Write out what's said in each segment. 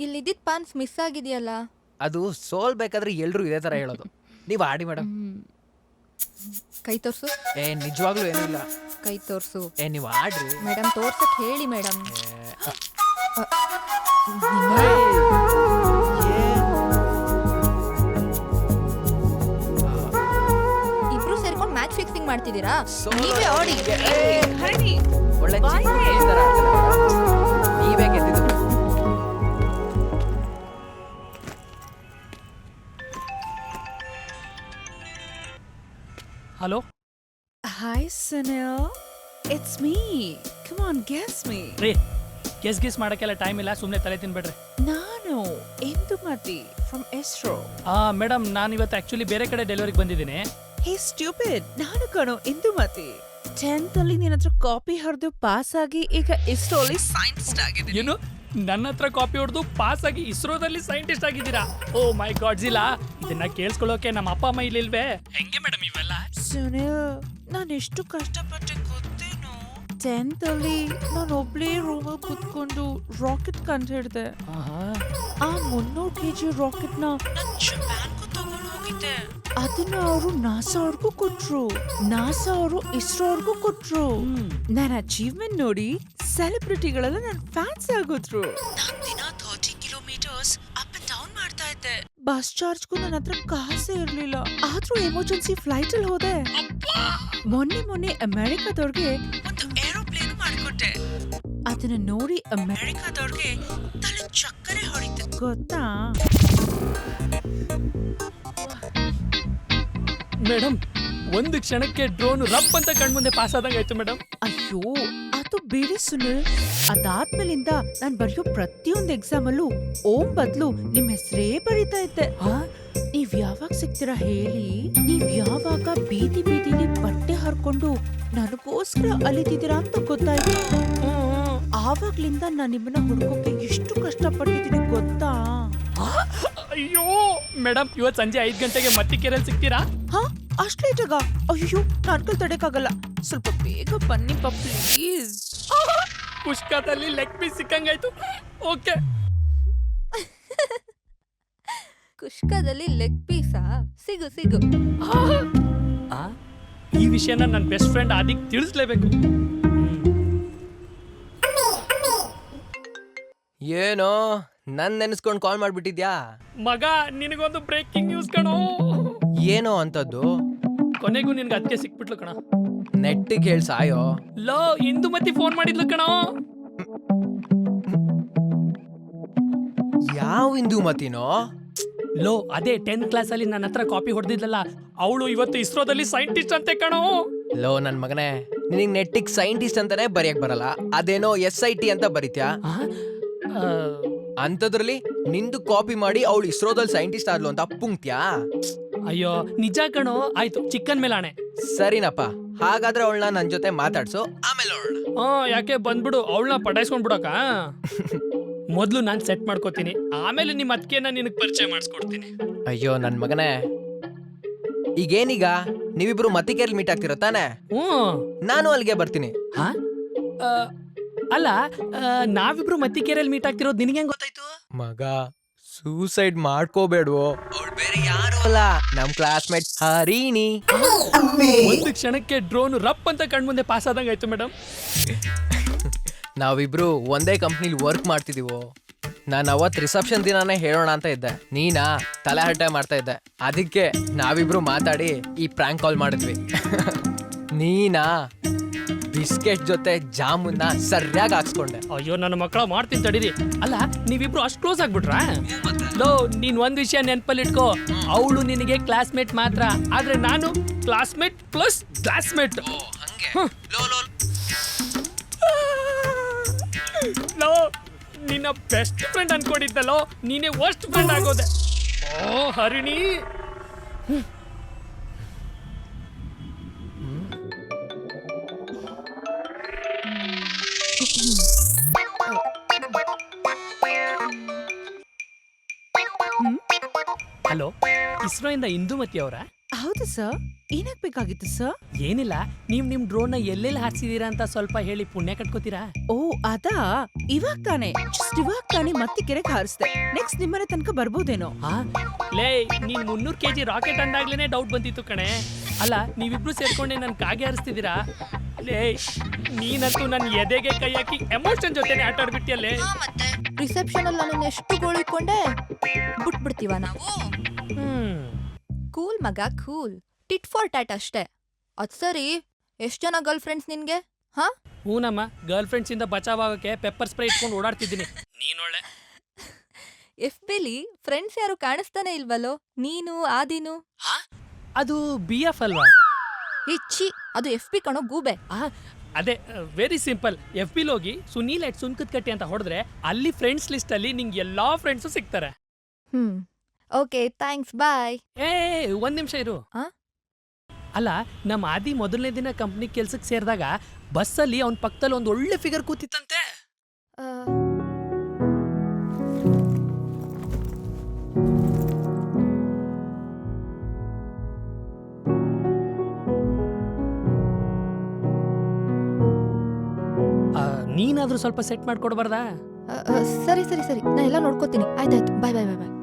ಇಲ್ಲಿದ್ದಿದ್ Pond's miss ಆಗಿದೆಯಲ್ಲ ಅದು ಸೋಲ್ಬೇಕಾದ್ರೆ ಎಲ್ರು ಇದೇ ತರ ಹೇಳೋದು ನೀವ್ ಆಡಿ ಮೇಡಮ್ ಕೈ ತೋರ್ಸು ಏ ನಿಜವಾಗ್ಲೂ ಏನಿಲ್ಲ ಕೈ ತೋರ್ಸು ಏ ನೀವ್ ಆಡ್ರಿ ಮೇಡಮ್ ತೋರ್ಸಕ್ ಹೇಳಿ ಮೇಡಮ್ ಫಿಕ್ಸಿಂಗ್ ಮಾಡ್ತಿದ್ದೀರಾ ನೀವೇ ಆಡಿ. ಒಳ್ಳೆ. ನೀವೇ ಗೆದ್ದಿದ್ದು. Hello? Hi Sunil it's me come on guess me ರೀ ಗೆಸ್ ಗೆಸ್ ಮಾಡಕ್ಕೆಲ್ಲ ಟೈಮ್ ಇಲ್ಲ ಸುಮ್ಮನೆ ತಲೆ ತಿನ್ಬೇಡ್ರಿ. ನಾನು ಇಂದುಮತಿ ಫ್ರಮ್ ಎಸ್ರೋ ಆ ಮೇಡಮ್ ನಾನು ಇವತ್ತು ಆ್ಯಕ್ಚುಲಿ ಬೇರೆ ಕಡೆ ಡೆಲಿವರಿಗೆ ಬಂದಿದ್ದೀನಿ. ಹೇ ಸ್ಟ್ಯೂಪಿಡ್ ನಾನು ಕಣೋ ಇಂದುಮತಿ ಟೆಂತ್ ಅಲ್ಲಿ ನಿನ್ನ ಹತ್ರ ಕಾಪಿ ಹರಿದು ಪಾಸ್ ಆಗಿ ಈಗ ಇಸ್ರೋ ಸೈಂಟಿಸ್ಟ್ ಆಗಿದೆ ಏನು? ನನ್ನ ಹತ್ರ ಕಾಪಿ ಹೊಡೆದು ಪಾಸ್ ಆಗಿ ಇಸ್ರೋದಲ್ಲಿ ಸೈಂಟಿಸ್ಟ್ ಆಗಿದ್ದೀರಾ? ಓ ಮೈ ಗಾಡ್ ಜಿಲಾ ಇದನ್ನ ಕೇಳಿಸ್ಕೊಳ್ಳೋಕೆ ನಮ್ಮ ಅಪ್ಪ ಅಮ್ಮ ಇಲ್ಲಿಲ್ವೇ? ಹೆಂಗೆ ಮೇಡಮ್ ಇವೆಲ್ಲ? ಸುನಿಲ್ ನಾನು ಎಷ್ಟು ಕಷ್ಟಪಟ್ಟೆ ಗೊತ್ತೇನು? ಟೆಂತ್ ಅಲ್ಲಿ ನಾನು ಒಬ್ಳೇ ರೂಮ್ ಕುತ್ಕೊಂಡು ರಾಕೆಟ್ ಕಂಡು ಹಿಡ್ದೆ. ಆ ಮುನ್ನೂರು ಕೆ ಜಿ ರಾಕೆಟ್ನ ಜಪಾನ್ಗೂ ತಗೊಂಡು ಹೋಗಿದ್ದೆ. ಅದನ್ನ ಅವರು ನಾಸಾ ಅವ್ರಿಗೂ ಕೊಟ್ರು. ನಾಸಾ ಅವರು ಇಸ್ರೋ ಅವ್ರಿಗೂ ಕೊಟ್ರು. ನನ್ನ ಅಚೀವ್ಮೆಂಟ್ ನೋಡಿ ಸೆಲೆಬ್ರಿಟಿಗಳೆಲ್ಲ ನನ್ನ ಫ್ಯಾನ್ಸ್ ಆಗೋದ್ರು. ನಾನ್ ದಿನ thirty kilometres up and down ಮಾಡ್ತಾ ಇದ್ದೆ. ಬಸ್ ಚಾರ್ಜ್ಗೂ ನನ್ನ ಹತ್ರ ಕಾಸೇ ಇರ್ಲಿಲ್ಲ. ಆದ್ರೂ ಎಮರ್ಜೆನ್ಸಿ ಫ್ಲೈಟ್ ಅಲ್ಲಿ ಹೋದೆ. ಮೊನ್ನೆ ಮೊನ್ನೆ ಅಮೆರಿಕದವ್ರಿಗೆ ಒಂದು ಏರೋಪ್ಲೇನ್ ಮಾಡಿಕೊಟ್ಟೆ. ಅದನ್ನ ನೋಡಿ ಅಮೆರಿಕದವ್ರಿಗೆ ತಲೆ ಚಕ್ಕರೆ ಹೊಡಿತು. ಗೊತ್ತಾ? ಮೇಡಮ್ ಒಂದು ಕ್ಷಣಕ್ಕೆ ಡ್ರೋನ್ ರಪ್ ಅಂತ ಕಣ್ಮುಂದೆ ಪಾಸ್ ಆದಂಗೆ ಆಯ್ತು ಮೇಡಮ್ ಅಯ್ಯೋ ಅದು ಬಿಡಿ ಸುನಿಲ್. ಅದಾದ್ಮೇಲಿಂದ ನಾನ್ ಬರೆಯೋ ಪ್ರತಿಯೊಂದು ಎಕ್ಸಾಮ್ ಅಲ್ಲೂ ಓಂ ಬದ್ಲು ನಿಮ್ ಹೆಸರೇ ಬರೀತಾ ಇದ್ದೆ. ನೀವ್ ಯಾವಾಗ ಸಿಗ್ತೀರಾ ಹೇಳಿ? ನೀವ್ ಯಾವಾಗ ಬೀದಿ ಬೀದಿಲಿ ಬಟ್ಟೆ ಹರ್ಕೊಂಡು ನನಗೋಸ್ಕರ ಅಲಿತಿದ್ದೀರಾ ಅಂತ ಗೊತ್ತಾಯ್ತು ಆವಾಗ್ಲಿಂದ ನಾನು ನಿಮ್ಮನ್ನ ಹುಡ್ಕೋಕೆ ಎಷ್ಟು ಕಷ್ಟಪಟ್ಟಿದ್ದೀನಿ ಗೊತ್ತಾ? ಅಯ್ಯೋ ಮೇಡಮ್ ಇವತ್ತು ಸಂಜೆ ಐದು ಗಂಟೆಗೆ ಮತ್ತಿಕೆರೆಯಲ್ಲಿ ಸಿಗ್ತೀರಾ? ಹಾ ಅಷ್ಟು ಲೇಟಾಗ ಅಯ್ಯೋ ನಾನ್ಕಲ್ ತಡೆಯಕ್ಕಾಗಲ್ಲ ಸ್ವಲ್ಪ ಬೇಗ ಬನ್ನಿ ಪ್ಲೀಸ್ ಪುಷ್ಕದಲ್ಲಿ ಲೆಗ್ ಪೀಸ್ ಸಿಕ್ಕಂಗಾಯ್ತು. ಓಕೆ ಕುಷ್ಕದಲ್ಲಿ ಲೆಗ್ ಪೀಸಾ ಸಿಗು ಸಿಗು. ಈ ವಿಷಯನ ನನ್ನ ಬೆಸ್ಟ್ ಫ್ರೆಂಡ್ ಆದಿಕ್ ತಿಳಿಸ್ಲೇಬೇಕು. ಏನೋ ನನ್ ನೆನ್ಸ್ಕೊಂಡ್ ಕಾಲ್ ಮಾಡ್ಬಿಟ್ಟಿದ್ಯಾ? ಮಗ ನಿನಗೊಂದು ಬ್ರೇಕಿಂಗ್ ನ್ಯೂಸ್ ಕಣೋ. ಏನೋ ಅಂತದ್ದು? ಕೊನೆಗೂ ನಿನ್ಗೆ ಅದಕ್ಕೆ ಸಿಕ್ಬಿಟ್ಲು ಕಣ. ನೆಟ್ಟಿಗೆ ಹೇಳ್ ಸಾಯೋ. ಲೋ ಇಂದು ಮತ್ತೆ ಫೋನ್ ಮಾಡಿದ್ಲು ಕಣೋ. ಯಾವ ಇಂದು ಮತಿನೋ ಲೋ ಅದೇ ಟೆಂತ್ ಕ್ಲಾಸ್ ಅಲ್ಲಿ ನನ್ನ ಹತ್ರ ಕಾಪಿ ಹೊಡೆದಿದ್ಲಲ್ಲ ಅವಳು ಇವತ್ತು ಇಸ್ರೋದಲ್ಲಿ ಸೈಂಟಿಸ್ಟ್ ಅಂತೆ ಕಣೋ. ಲೋ ನನ್ ಮಗನೇ ನಿನಗ್ ನೆಟ್ಟಿಗ್ ಸೈಂಟಿಸ್ಟ್ ಅಂತಾನೆ ಬರೆಯಕ್ ಬರಲ್ಲ. ಅದೇನೋ ಎಸ್ ಐ ಟಿ ಅಂತ ಬರೀತ್ಯಾ? ಅಂತದ್ರಲ್ಲಿ ನಿಂದು ಕಾಪಿ ಮಾಡಿ ಅವಳು ಇಸ್ರೋದಲ್ಲಿ ಸೈಂಟಿಸ್ಟ್ ಆದ್ಲು ಅಂತ ಅಪ್ಪುಂಗ್ತ್ಯಾ ಅಯ್ಯೋ ನಿಜ ಕಣೋ. ಆಯ್ತು ಚಿಕ್ಕನ್ ಮೇಲೆ ಆಣೆ ಸರಿನಪ್ಪ. ಹಾಗಾದ್ರೆ ಅವಳನ್ನ ನನ್ ಜೊತೆ ಮಾತಾಡ್ಸು. ಆಮೇಲೆ ನೋಡೋಣ ಹಾ ಯಾಕೆ ಬಂದ್ಬಿಡು. ಅವಳನ್ನ ಪಟಾಯಿಸ್ಕೊಂಡ್ಬಿಡಕ? ಮೊದ್ಲು ನಾನ್ ಸೆಟ್ ಮಾಡ್ಕೋತೀನಿ. ಆಮೇಲೆ ನಿಮ್ಮ ಅದಕ್ಕೆನ ನಿನಗೆ ಪರಿಚಯ ಮಾಡಿಸ್ಕೊಡ್ತೀನಿ. ಅಯ್ಯೋ ನನ್ ಮಗನೇ. ಈಗೇನೀಗ? ನೀವಿಬ್ರು ಮತ್ತಿಕೆಯಲ್ಲಿ ಮೀಟ್ ಆಗ್ತಿರೋ ತಾನೆ? ಹ್ಞೂ ನಾನು ಅಲ್ಲಿಗೆ ಬರ್ತೀನಿ. ಹಾ? ಅಲ್ಲ ಆ, ನಾವಿಬ್ರು ಮತ್ತಿಕೆರೆಯಲ್ಲಿ ಮೀಟ್ ಆಗ್ತಿರೋದು ನಿನಗೆ ಹೆಂಗ್ ಗೊತ್ತಾಯ್ತು? ಮಗ ಸೂಸೈಡ್ ಮಾಡ್ಕೋಬೇಡ್ವೋ. ಅವಳು ಬೇರೆ ಯಾರು ಅಲ್ಲ. ನಮ್ ಕ್ಲಾಸ್ಮೇಟ್ ಹರೀಣಿ. ಒಂದು ಕ್ಷಣಕ್ಕೆ ಡ್ರೋನ್ ರಪ್ ಅಂತ ಕಣ್ಮುಂದೆ ಪಾಸ್ ಆದಂಗ ಆಯ್ತು ಮೇಡಮ್ ನಾವಿಬ್ರು ಒಂದೇ ಕಂಪ್ನಿಲಿ ವರ್ಕ್ ಮಾಡ್ತಿದೀವೋ. ನಾನು ಅವತ್ ರಿಸೆಪ್ಷನ್ ದಿನಾನೇ ಹೇಳೋಣ ಅಂತ ಇದ್ದೆ. ನೀನಾ ತಲೆ ಹರಟೆ ಮಾಡ್ತಾ ಇದ್ದೆ. ಅದಕ್ಕೆ ನಾವಿಬ್ರು ಮಾತಾಡಿ ಈ ಪ್ರ್ಯಾಂಕ್ ಕಾಲ್ ಮಾಡಿದ್ವಿ. ನೀನಾ ಬಿಸ್ಕೆಟ್ ಜೊತೆ ಜಾಮೂನ್ನ ಸರಿಯಾಗಿ ಹಾಕ್ಸ್ಕೊಂಡೆ. ಅಯ್ಯೋ ನನ್ನ ಮಕ್ಕಳ ಮಾಡ್ತೀನಿ ತಡೀರಿ. ಅಲ್ಲ ನೀವಿಬ್ರು ಅಷ್ಟು ಕ್ಲೋಸ್ ಆಗ್ಬಿಟ್ರಾ? ಲೋ ನೀನ್ ಒಂದ್ ವಿಷಯ ನೆನ್ಪಲ್ಲಿ ಇಟ್ಕೋ ಅವಳು ನಿನಗೆ ಕ್ಲಾಸ್ಮೇಟ್ ಮಾತ್ರ. ಆದ್ರೆ ನಾನು ಕ್ಲಾಸ್ಮೇಟ್ ಪ್ಲಸ್ ಕ್ಲಾಸ್ಮೇಟ್. ಲೋ ನಿನ್ನ ಬೆಸ್ಟ್ ಫ್ರೆಂಡ್ ಅನ್ಕೊಂಡಿದ್ದಲ್ಲೋ ನೀನೇ ವರ್ಸ್ಟ್ ಫ್ರೆಂಡ್ ಆಗೋದೆ. ಓ ಹರಿಣಿ. ಹಲೋ ಇಸ್ರೋ ಇಂದ ಇಂದುಮತಿ ಅವರ? ಹೌದು ಸರ್. ಏನಕ್ ಬೇಕಾಗಿತ್ತು ಸರ್? ಏನಿಲ್ಲ ನೀವ್ ನಿಮ್ ಡ್ರೋನ್ನ ಎಲ್ಲೆಲ್ಲಿ ಹಾರಿಸಿದೀರಾ ಅಂತ ಸ್ವಲ್ಪ ಹೇಳಿ ಪುಣ್ಯ ಕಟ್ಕೋತೀರಾ? ಓ ಅದಾ? ಇವಾಗ ತಾನೆ. ಜಸ್ಟ್ ಇವಾಗ ತಾನೆ ಮತ್ತೆ ಕೆರೆಗೆ ಹಾರಿಸ್ದೆ. ನೆಕ್ಸ್ಟ್ ನಿಮ್ಮನೆ ತನಕ ಬರ್ಬೋದೇನೋ? ಹಾ? ಲೇ ನೀನ್ ಮುನ್ನೂರ್ ಕೆಜಿ ರಾಕೆಟ್ ಅಂದಾಗ್ಲೇನೆ ಡೌಟ್ ಬಂದಿತ್ತು ಕಣೆ. ಅಲ್ಲ ನೀವಿಬ್ರು ಸೇರ್ಕೊಂಡೆ ನನ್ ಕಾಗೆ ಹಾರಿಸ್ತಿದ್ದೀರಾ? ಲೇ ನೀನಂತೂ ನನ್ನ ಎದೆಗೆ ಕೈ ಹಾಕಿ ಎಮೋಷನ್ ಜೊತೆನೆ ಆಟ ಆಡ್ಬಿಟ್ಟಿಯಲ್ಲೇ ಮತ್ತೆ? ರಿಸೆಪ್ಷನ್ ಅಲ್ಲಿ ನನ್ನ ಎಷ್ಟು ಗೋಳಿಕೊಂಡೆ? ಬಿಟ್ಬಿಡ್ತೀವ ನಾವು? ಹ್ಮ್. ಕೂಲ್ ಮಗ ಕೂಲ್. ಟಿಟ್ ಫಾರ್ ಟ್ಯಾಟ್ ಅಷ್ಟೇ. ಅದ್ ಸರಿ. ಎಷ್ಟ್ ಜನ ಗರ್ಲ್ ಫ್ರೆಂಡ್ಸ್ ನಿನ್ಗೆ? ಹಾ? ಹೂನಮ್ಮ ಗರ್ಲ್ ಫ್ರೆಂಡ್ಸ್ ಇಂದ ಬಚಾವ್ ಆಗೋಕೆ ಪೆಪ್ಪರ್ ಸ್ಪ್ರೇ ಇಟ್ಕೊಂಡು ಓಡಾಡ್ತಿದ್ದೀನಿ. ನೀನೊಳ್ಳೆ ಎಫ್ ಬಿಲಿ ಫ್ರೆಂಡ್ಸ್ ಯಾರು ಕಾಣಿಸ್ತಾನೆ ಇಲ್ವಲ್ಲೋ? ನೀನು ಆದಿನು? ಅದು ಬಿ ಎಫ್ ಅಲ್ವಾ? ಇಚ್ಚಿ ಅದು ಎಫ್ ಪಿ ಕಣೋ ಗೂಬೆ. ಆ, ಅದೇ ವೆರಿ ಸಿಂಪಲ್ ಎಫ್ ಬಿಲ್ ಹೋಗಿ ಸುನೀಲ್ ಎಟ್ ಸುನ್ಕತ್ ಕಟ್ಟಿ ಅಂತ ಹೊಡೆದ್ರೆ ಅಲ್ಲಿ ಫ್ರೆಂಡ್ಸ್ ಲಿಸ್ಟ್ ಅಲ್ಲಿ ನಿಂಗೆ ಎಲ್ಲಾ ಫ್ರೆಂಡ್ಸು ಸಿಗ್ತಾರೆ. ಹ್ಮ್. ಓಕೆ ಥ್ಯಾಂಕ್ಸ್ ಬಾಯ್ ಏ ಒಂದ್ ನಿಮಿಷ ಇರು. ಆ? ಅಲ್ಲ ನಮ್ಮ ಆದಿ ಮೊದಲನೇ ದಿನ ಕಂಪ್ನಿ ಕೆಲ್ಸಕ್ಕೆ ಸೇರಿದಾಗ ಬಸ್ಸಲ್ಲಿ ಅವ್ನ ಪಕ್ಕದಲ್ಲಿ ಒಂದು ಒಳ್ಳೆ ಫಿಗರ್ ಕೂತಿತ್ತಂತೆ. ಆ, ನೀನಾದ್ರೂ ಸ್ವಲ್ಪ ಸೆಟ್ ಮಾಡ್ಕೊಡ್ಬಾರ್ದಾ? ಸರಿ ಸರಿ ಸರಿ. ನಾ ಎಲ್ಲ ನೋಡ್ಕೋತೀನಿ. ಆಯ್ತಾಯ್ತು. Bye bye bye bye.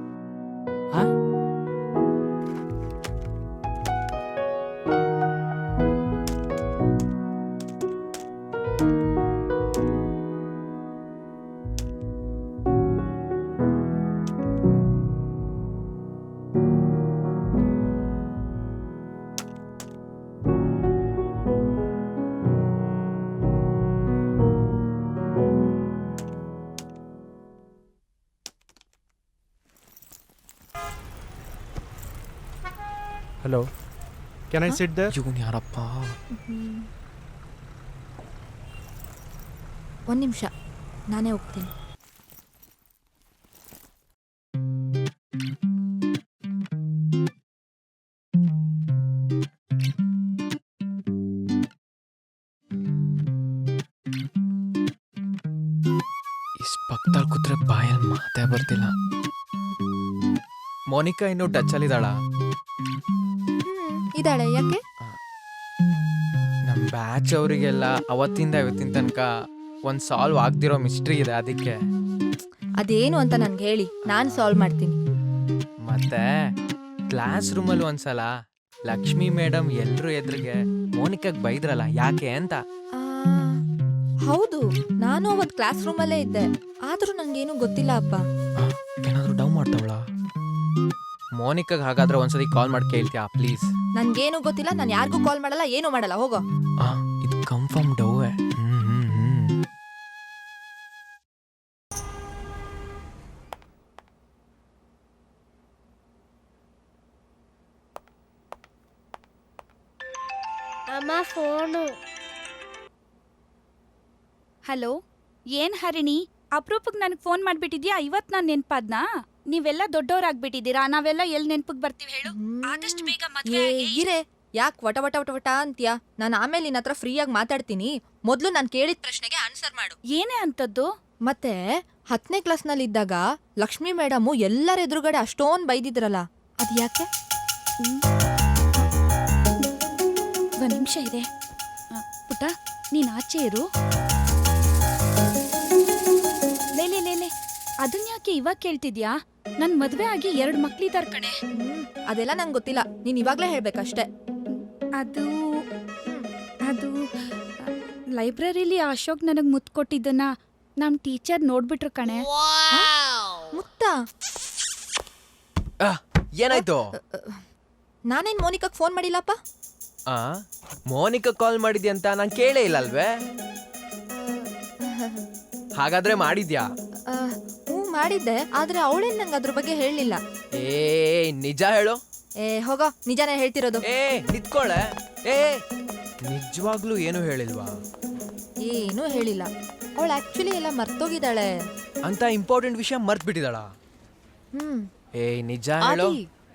Hello. Can I sit there? ಇವನ್ ಯಾರಪ್ಪ ಒಂದ್ ನಿಮಿಷ ನಾನೇ ಹೋಗ್ತೀನಿ ಇಸ್ ಪಕ್ಕದಲ್ಲಿ ಕೂತ್ರೆ ಬಾಯಲ್ಲಿ ಮಾತೇ ಬರ್ತಿಲ್ಲ ಮೋನಿಕಾ ಇನ್ನೂ ಟಚ್ ಹ್ಮ್ ಇದಾಳೆ ಯಾಕೆ? ನಮ್ಮ ಬ್ಯಾಚ್ ಅವರಿಗೆಲ್ಲ ಅವತ್ತಿಂದ ಇವತ್ತಿನ ತನಕ ಒಂದು ಸಾಲ್ವ್ ಆಗ್ದಿರೋ ಮಿಸ್ಟ್ರಿ ಇದೆ ಅದಕ್ಕೆ. ಅದೇನು ಅಂತ ನನ್ಗೆ ಹೇಳಿ ನಾನು ಸಾಲ್ವ್ ಮಾಡ್ತೀನಿ. ಮತ್ತೆ ಕ್ಲಾಸ್ ರೂಮಲ್ಲಿ ಒಂದ್ಸಲ ಲಕ್ಷ್ಮಿ ಮೇಡಮ್ ಎಲ್ರು ಎದುರಿಗೆ ಮೋನಿಕಾಗ್ ಬೈದ್ರಲ್ಲ ಯಾಕೆ ಅಂತ? ಆ, ಹೌದು ನಾನು ಅವತ್ ಕ್ಲಾಸ್ ರೂಮಲ್ಲೇ ಇದ್ದೆ. ಆದ್ರೂ ನಂಗೇನು ಗೊತ್ತಿಲ್ಲ ಅಪ್ಪ. ಏನಾದರೂ ಡೌನ್ ಡೌ ಮಾಡ್ತಾವಳ? ಮೋನಿಕಾಗ್ ಹಾಗಾದ್ರೆ ಒಂದ್ಸತಿ ಕಾಲ್ ಮಾಡಿ ಕೇಳ್ತೀಯಾ ಪ್ಲೀಸ್ ನನ್ಗೇನು ಗೊತ್ತಿಲ್ಲ ನಾನು ಯಾರಿಗೂ ಕಾಲ್ ಮಾಡಲ್ಲ ಏನು ಮಾಡಲ್ಲ ಹೋಗೋ. ಆ ಇದು ಕನ್ಫರ್ಮ್ ಡೌವೆ ಹ್ಮ್ ಹ್ಮ್ ಹ್ಮ್. ಅಮ್ಮ ಫೋನು ಹಲೋ ಏನ್ ಹರಿಣಿ? ಅಪರೂಪಕ್ಕೆ ನನಗೆ ಫೋನ್ ಮಾಡ್ಬಿಟ್ಟಿದ್ಯಾ? ಇವತ್ ನಾನು ನೆನ್ಪಾದ್ನಾ? ನೀವೆಲ್ಲ ದೊಡ್ಡವರಾಗ್ಬಿಟ್ಟಿದ್ದೀರಾ? ನಾವೆಲ್ಲ ಎಲ್ಲಿ ನೆನ್ಪಿಗೆ ಬರ್ತೀವಿ ಹೇಳು. ಆದಷ್ಟು ಬೇಗ ಮದ್ವೆ ಏ ಆಗಿ ಇರೆ ಯಾಕೆ ವಟ ವಟ ವಟ ವಟ ಅಂತೀಯ? ನಾನು ಆಮೇಲೆ ನಿನ್ನ ಹತ್ರ ಫ್ರೀಯಾಗಿ ಮಾತಾಡ್ತೀನಿ. ಮೊದಲು ನಾನು ಕೇಳಿದ ಪ್ರಶ್ನೆಗೆ ಆನ್ಸರ್ ಮಾಡು. ಏನೇ ಅಂತದ್ದು ಮತ್ತೆ ಹತ್ತನೇ ಕ್ಲಾಸ್ನಲ್ಲಿ ಇದ್ದಾಗ ಲಕ್ಷ್ಮಿ ಮೇಡಮು ಎಲ್ಲರ ಎದುರುಗಡೆ ಅಷ್ಟೊಂದು ಬೈದಿದ್ರಲ್ಲ. ಅದು ಯಾಕೆ? ಒಂದು ನಿಮಿಷ ಇದೆ ಆ, ಪುಟ್ಟ ನೀನ್ ಆಚೆ ಇರು. ಲೇ ಲೇ ಲೇ ಲೇ ಅದನ್ ಯಾಕೆ ಇವಾಗ ಕೇಳ್ತಿದ್ಯಾ? ನನ್ ಮದ್ವೆ ಆಗಿ ಎರಡು ಮಕ್ಳಿದಾರ್ ಕಣೆ. ಅದೆಲ್ಲ ನಂಗೆ ಗೊತ್ತಿಲ್ಲ. ನೀನ್ ಇವಾಗ್ಲೇ ಹೇಳ್ಬೇಕಷ್ಟೇ. ಅದು ಅದು ಲೈಬ್ರರಿಲಿ ಅಶೋಕ್ ನನಗ್ ಮುತ್ ಕೊಟ್ಟಿದ್ದನ್ನ ನಮ್ ಟೀಚರ್ ನೋಡ್ಬಿಟ್ರು ಕಣೆ. ಮುತ್ತ? ಏನಾಯ್ತು? ನಾನೇನ್ ಮೋನಿಕಾಗ್ ಫೋನ್ ಮಾಡಿಲ್ಲಪ್ಪ? ಆ ಮೋನಿಕಾ ಕಾಲ್ ಮಾಡಿದ್ಯ ಅಂತ ನಾನು ಕೇಳೇ ಇಲ್ಲ ಅಲ್ವೇ ಹಾಗಾದ್ರೆ ಮಾಡಿದ್ಯಾ? ಮಾಡಿದ್ದೆ ಆದ್ರೆ ಅವಳೇನ್ ನಂಗೆ ಅದ್ರ ಬಗ್ಗೆ ಹೇಳಲಿಲ್ಲ. ಏ ನಿಜ ಹೇಳು. ಏ ಹೋಗೋ ನಿಜಾನೇ ಹೇಳ್ತಿರೋದು. ಏ ನಿತ್ಕೊಳ್ಳೆ ಏ ನಿಜವಾಗ್ಲೂ ಏನು ಹೇಳಿಲ್ವಾ? ಏನೂ ಹೇಳಿಲ್ಲ. ಅವಳು ಆಕ್ಚುಲಿ ಎಲ್ಲ ಮರ್ತೋಗಿದ್ದಾಳೆ. ಅಂತ ಇಂಪಾರ್ಟೆಂಟ್ ವಿಷಯ ಮರ್ತ್ ಬಿಟ್ಟಿದಾಳ ಹ್ಮ್. ಏ ನಿಜ ಹೇಳು.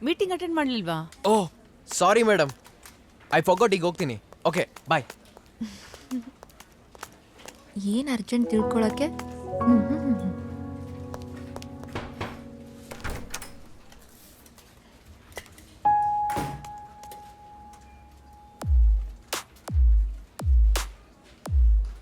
ಮೀಟಿಂಗ್ ಅಟೆಂಡ್ ಮಾಡ್ಲಿಲ್ವಾ? Oh sorry madam I forgot ಈಗ ಹೋಗ್ತೀನಿ. ಓಕೆ ಬಾಯ್ ಏನ್ ಅರ್ಜೆಂಟ್ ತಿಳ್ಕೊಳಕ್ಕೆ? ಹ್ಮ್ ಹ್ಮ್.